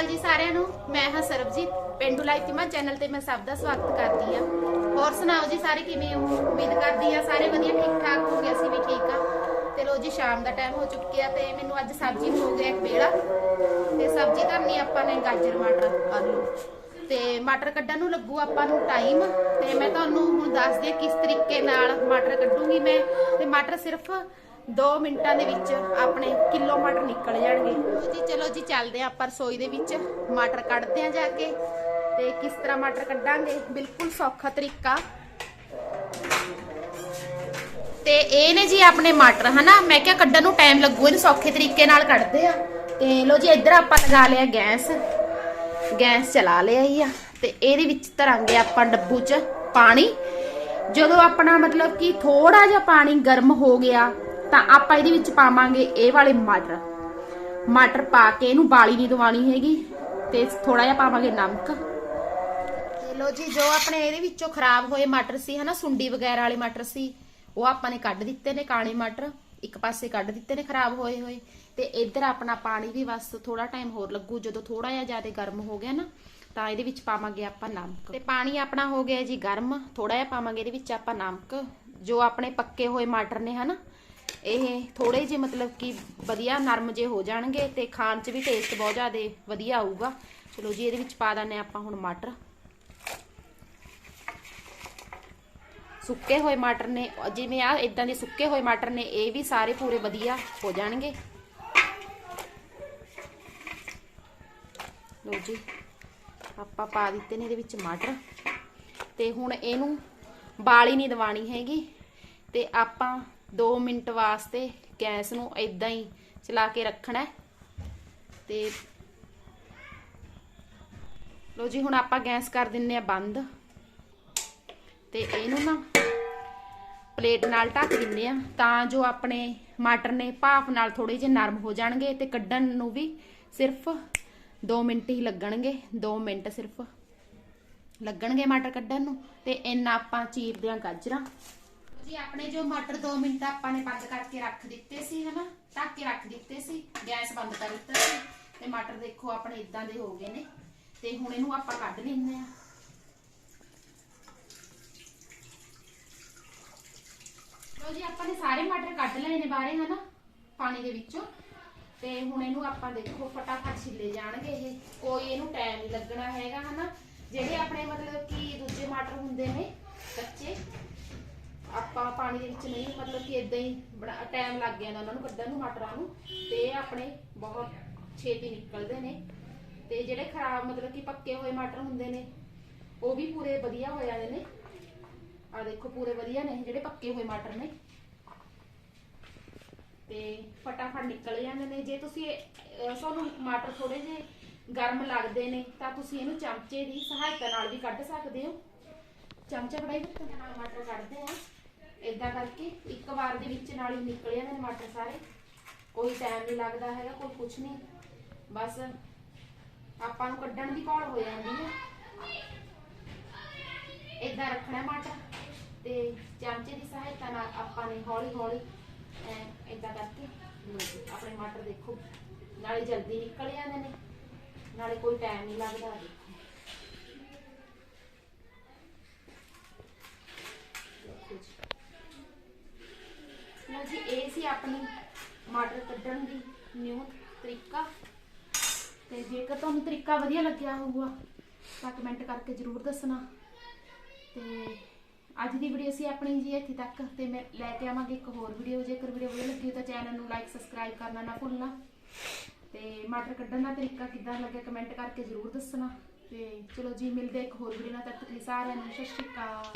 ਅਕਾਲ ਜੀ ਸਾਰਿਆਂ ਨੂੰ, ਮੈਂ ਹਾਂ Sarabjit, Pindu life team channel ਤੇ ਮੈਂ ਸਭ ਦਾ ਸਵਾਗਤ ਕਰਦੀ ਆ ਹੋਰ ਸੁਣਾਓ ਜੀ ਸਾਰੇ ਕਿਵੇਂ ਹੋ? ਉਮੀਦ ਕਰਦੀ ਆ ਸਾਰੇ ਵਧੀਆ ਠੀਕ ਠਾਕ ਹੋ ਅਸੀਂ ਵੀ ਠੀਕ ਆ ਤੇ ਲੋ ਜੀ, ਸ਼ਾਮ ਦਾ ਟਾਈਮ ਹੋ ਚੁੱਕਿਆ ਤੇ ਮੈਨੂੰ ਅੱਜ ਸਬਜ਼ੀ ਹੋ ਗਿਆ ਇੱਕ ਬੇੜਾ ਤੇ ਸਬਜ਼ੀ ਕਰਨੀ ਆਪਾਂ ਨੇ ਗਾਜਰ, ਮਟਰ, ਆਲੂ। ਤੇ ਮਟਰ ਕੱਢਣ ਨੂੰ ਲੱਗੂ ਆਪਾਂ ਨੂੰ ਟਾਈਮ ਤੇ ਮੈਂ ਤੁਹਾਨੂੰ ਹੁਣ ਦੱਸਦੀ ਆ ਕਿਸ ਤਰੀਕੇ ਨਾਲ ਮਟਰ ਕੱਢੂਗੀ ਮੈਂ। ਤੇ ਮਟਰ ਸਿਰਫ 2 ਮਿੰਟਾਂ ਦੇ ਵਿੱਚ ਆਪਣੇ ਕਿਲੋ ਮਟਰ ਨਿਕਲ ਜਾਣਗੇ। ਜੀ, ਚਲੋ ਜੀ, ਚੱਲਦੇ ਹਾਂ ਆਪਾਂ ਰਸੋਈ ਦੇ ਵਿੱਚ। ਮਟਰ ਕੱਢਦੇ ਹਾਂ ਜਾ ਕੇ ਤੇ ਕਿਸ ਤਰ੍ਹਾਂ ਮਟਰ ਕੱਢਾਂਗੇ? ਬਿਲਕੁਲ ਸੌਖਾ ਤਰੀਕਾ। ਤੇ ਇਹ ਨੇ ਜੀ ਆਪਣੇ ਮਟਰ, ਹਨਾ? ਮੈਂ ਕਿਹਾ ਕੱਢਣ ਨੂੰ ਟਾਈਮ ਲੱਗੂ, ਇਹਨੂੰ ਸੌਖੇ ਤਰੀਕੇ ਨਾਲ ਕੱਢਦੇ ਆ ਤੇ ਲੋ ਜੀ, ਇੱਧਰ ਆਪਾਂ ਲਗਾ ਲਿਆ ਗੈਸ। ਗੈਸ ਚਲਾ ਲਿਆ ਹੀ ਆ। ਤੇ ਇਹਦੇ ਵਿੱਚ ਧਰਾਂਗੇ ਆਪਾਂ ਡੱਬੂ 'ਚ ਪਾਣੀ। ਜਦੋਂ ਆਪਣਾ ਮਤਲਬ ਕਿ ਥੋੜਾ ਜਿਹਾ ਪਾਣੀ ਗਰਮ ਹੋ ਗਿਆ ਤਾਂ ਆਪਾਂ ਇਹਦੇ ਵਿੱਚ ਪਾਵਾਂਗੇ ਇਹ ਵਾਲੇ ਮਟਰ। ਮਟਰ ਪਾ ਕੇ ਇਹਨੂੰ ਬਾਲੀ ਨਹੀਂ ਦਵਾਣੀ ਹੈਗੀ, ਤੇ ਥੋੜਾ ਜਿਹਾ ਪਾਵਾਂਗੇ ਨਮਕ। ਲੋ ਜੀ, ਜੋ ਆਪਣੇ ਇਹਦੇ ਵਿੱਚੋਂ ਖਰਾਬ ਹੋਏ ਮਟਰ ਸੀ, ਹਨਾ, ਸੁੰਡੀ ਵਗੈਰਾ ਵਾਲੇ ਮਟਰ ਸੀ, ਉਹ ਆਪਾਂ ਨੇ ਕੱਢ ਦਿੱਤੇ ਨੇ ਕਾਲੇ ਮਟਰ। ਇੱਕ ਪਾਸੇ ਕੱਢ ਦਿੱਤੇ ਨੇ ਖਰਾਬ ਹੋਏ ਹੋਏ, ਤੇ ਇੱਧਰ ਆਪਣਾ ਪਾਣੀ ਵੀ ਬਸ ਥੋੜਾ ਟਾਈਮ ਹੋਰ ਲੱਗੂ, ਜਦੋਂ ਥੋੜਾ ਜਿਹਾ ਜ਼ਿਆਦਾ ਗਰਮ ਹੋ ਗਿਆ ਨਾ, ਤਾਂ ਇਹਦੇ ਵਿੱਚ ਪਾਵਾਂਗੇ ਆਪਾਂ ਨਮਕ। ਤੇ ਪਾਣੀ ਆਪਣਾ ਹੋ ਗਿਆ ਜੀ ਗਰਮ ਥੋੜਾ ਜਿਹਾ ਪਾਵਾਂਗੇ ਇਹਦੇ ਵਿੱਚ ਆਪਾਂ ਨਮਕ। ਜੋ ਆਪਣੇ ਪੱਕੇ ਹੋਏ ਮਟਰ ਨੇ, ਹਨਾ ਇਹ ਥੋੜੇ ਜਿਹੇ ਮਤਲਬ ਕਿ ਵਧੀਆ ਨਰਮ ਜੇ ਹੋ ਜਾਣਗੇ ਤੇ ਖਾਣ 'ਚ ਵੀ ਟੇਸਟ ਬਹੁਤ ਜ਼ਿਆਦਾ ਵਧੀਆ ਆਊਗਾ। ਚਲੋ ਜੀ, ਇਹਦੇ ਵਿੱਚ ਪਾ ਦਾਂਨੇ ਆਪਾਂ ਹੁਣ ਮਟਰ। ਸੁੱਕੇ ਹੋਏ ਮਟਰ ਨੇ, ਜਿਵੇਂ ਆ ਇਦਾਂ ਦੇ ਸੁੱਕੇ ਹੋਏ ਮਟਰ ਨੇ, ਇਹ ਵੀ ਸਾਰੇ ਪੂਰੇ ਵਧੀਆ ਹੋ ਜਾਣਗੇ। ਲੋ ਜੀ, ਆਪਾਂ ਪਾ ਦਿੱਤੇ ਨੇ ਇਹਦੇ ਵਿੱਚ ਮਟਰ। ਤੇ ਹੁਣ ਇਹਨੂੰ ਬਾਲੀ ਨਹੀਂ ਦਵਾਣੀ ਹੈਗੀ। ਤੇ ਆਪਾਂ 2 ਮਿੰਟ ਵਾਸਤੇ ਗੈਸ ਨੂੰ ਇਦਾਂ ਹੀ ਚਲਾ ਕੇ ਰੱਖਣਾ ਤੇ ਲੋ ਜੀ, ਹੁਣ ਆਪਾਂ ਗੈਸ ਕਰ ਦਿੰਨੇ ਆ ਬੰਦ। ਤੇ ਇਹਨੂੰ ਨਾ ਪਲੇਟ ਨਾਲ ਢੱਕ ਦਿੰਨੇ ਆ ਤਾਂ ਜੋ ਆਪਣੇ ਮਟਰ ਨੇ ਭਾਫ ਨਾਲ ਥੋੜੇ ਜਿਹੇ ਨਰਮ ਹੋ ਜਾਣਗੇ ਤੇ ਕੱਢਣ ਨੂੰ ਵੀ ਸਿਰਫ 2 ਮਿੰਟ ਹੀ ਲੱਗਣਗੇ 2 ਮਿੰਟ ਸਿਰਫ ਲੱਗਣਗੇ ਮਟਰ ਕੱਢਣ ਨੂੰ। ਤੇ ਇੰਨਾ ਆਪਾਂ ਚੀਰਦੇ ਆ ਗਾਜਰਾਂ ਜੀ ਆਪਣੇ ਜੋ ਮਟਰ 2 ਮਿੰਟ ਆਪਾਂ ਨੇ ਬੰਦ ਕਰਕੇ ਰੱਖ ਦਿੱਤੇ ਸੀ, ਹਨਾ? ਢੱਕ ਕੇ ਰੱਖ ਦਿੱਤੇ ਸੀ। ਗੈਸ ਬੰਦ ਕਰ ਦਿੱਤਾ ਸੀ। ਤੇ ਮਟਰ ਦੇਖੋ ਆਪਣੇ ਇਦਾਂ ਦੇ ਹੋ ਗਏ ਨੇ। ਤੇ ਹੁਣ ਇਹਨੂੰ ਆਪਾਂ ਕੱਢ ਲੈਂਦੇ ਆ ਲੋ ਜੀ, ਆਪਾਂ ਨੇ ਸਾਰੇ ਮਟਰ ਕੱਢ ਲਏ ਨੇ ਬਾਹਰੇ, ਹਨਾ? ਪਾਣੀ ਦੇ ਵਿੱਚੋਂ। ਤੇ ਹੁਣ ਇਹਨੂੰ ਆਪਾਂ ਦੇਖੋ ਫਟਾਫਟ ਛਿੱਲੇ ਜਾਣਗੇ ਇਹ। ਕੋਈ ਇਹਨੂੰ ਟਾਈਮ ਨਹੀਂ ਲੱਗਣਾ ਹੈਗਾ, ਹਨਾ? ਜਿਹੜੇ ਆਪਣੇ ਮਤਲਬ ਕਿ ਦੂਜੇ ਮਟਰ ਹੁੰਦੇ ਨੇ, ਕੱਚੇ ਆਪਾਂ ਪਾਣੀ ਦੇ ਵਿੱਚ ਨਹੀਂ, ਮਤਲਬ ਕਿ ਇਦਾਂ ਹੀ ਬੜਾ ਟਾਈਮ ਲੱਗ ਜਾਂਦਾ ਉਹਨਾਂ ਨੂੰ ਕੱਢਣ ਨੂੰ, ਮਟਰਾਂ ਨੂੰ, ਤੇ ਇਹ ਆਪਣੇ ਬਹੁਤ ਛੇਤੀ ਨਿਕਲਦੇ ਨੇ। ਤੇ ਜਿਹੜੇ ਖਰਾਬ, ਮਤਲਬ ਕਿ ਪੱਕੇ ਹੋਏ ਮਟਰ ਹੁੰਦੇ ਨੇ, ਉਹ ਵੀ ਪੂਰੇ ਵਧੀਆ ਹੋ ਜਾਂਦੇ ਨੇ। ਆ ਦੇਖੋ, ਪੂਰੇ ਵਧੀਆ ਨੇ, ਜਿਹੜੇ ਪੱਕੇ ਹੋਏ ਮਟਰ ਨੇ। ਤੇ ਫਟਾਫਟ ਨਿਕਲ ਜਾਂਦੇ ਨੇ। ਜੇ ਤੁਸੀਂ ਤੁਹਾਨੂੰ ਮਟਰ ਥੋੜੇ ਜਿਹੇ ਗਰਮ ਲੱਗਦੇ ਨੇ, ਤਾਂ ਤੁਸੀਂ ਇਹਨੂੰ ਚਮਚੇ ਦੀ ਸਹਾਇਤਾ ਨਾਲ ਵੀ ਕੱਢ ਸਕਦੇ ਹੋ। ਚਮਚਾ ਬੜਾਈ ਬੱਤੋਂ ਨਾਲ ਮਟਰ ਕੱਢਦੇ ਆ ਇਦਾਂ ਕਰਕੇ ਇੱਕ ਵਾਰ ਦੇ ਵਿੱਚ ਨਾਲ ਹੀ ਨਿਕਲ ਜਾਂਦੇ ਨੇ ਮਟਰ ਸਾਰੇ। ਕੋਈ ਟਾਈਮ ਨਹੀਂ ਲੱਗਦਾ ਹੈਗਾ, ਕੋਈ ਕੁਝ ਨਹੀਂ ਬਸ ਆਪਾਂ ਨੂੰ ਕੱਢਣ ਦੀ ਘੋਲ ਹੋ ਜਾਂਦੀ ਹੈ ਇਦਾਂ ਰੱਖਣਾ ਮਟਰ ਤੇ ਚਮਚੇ ਦੀ ਸਹਾਇਤਾ ਨਾਲ ਆਪਾਂ ਨੇ ਹੌਲੀ ਹੌਲੀ ਇਦਾਂ ਕਰਕੇ ਆਪਣੇ ਮਟਰ ਦੇਖੋ। ਨਾਲੇ ਜਲਦੀ ਨਿਕਲ ਜਾਂਦੇ ਨੇ, ਨਾਲੇ ਕੋਈ ਟਾਈਮ ਨਹੀਂ ਲੱਗਦਾ ਦੇਖੋ ਦੇਖੋ ਜੀ। ਲਓ ਜੀ ਇਹ ਸੀ ਆਪਣੀ ਮਟਰ ਕੱਢਣ ਦੀ ਨਿਊ ਤਰੀਕਾ। ਤੇ ਜੇਕਰ ਤੁਹਾਨੂੰ ਤਰੀਕਾ ਵਧੀਆ ਲੱਗਿਆ ਹੋਊਗਾ, ਤਾਂ ਕਮੈਂਟ ਕਰਕੇ ਜਰੂਰ ਦੱਸਣਾ। ਤੇ ਅੱਜ ਦੀ ਵੀਡੀਓ ਸੀ ਆਪਣੀ ਜੀ ਇੱਥੇ ਤੱਕ। ਤੇ ਮੈਂ ਲੈ ਕੇ ਆਵਾਂਗੀ ਇੱਕ ਹੋਰ ਵੀਡੀਓ ਜੇਕਰ ਵੀਡੀਓ ਵਧੀਆ ਲੱਗੀ ਹੋ ਤਾਂ ਚੈਨਲ ਨੂੰ ਲਾਈਕ ਸਬਸਕ੍ਰਾਈਬ ਕਰਨਾ ਨਾ ਭੁੱਲਣਾ। ਤੇ ਮਟਰ ਕੱਢਣ ਦਾ ਤਰੀਕਾ ਕਿੱਦਾਂ ਲੱਗਿਆ ਕਮੈਂਟ ਕਰਕੇ ਜਰੂਰ ਦੱਸਣਾ। ਤੇ ਚਲੋ ਜੀ, ਮਿਲਦੇ ਇੱਕ ਹੋਰ ਵੀਡੀਓ ਨਾਲ। ਤੱਕ ਲਈ ਸਾਰਿਆਂ ਨੂੰ ਸਤਿ ਸ਼੍ਰੀ ਅਕਾਲ।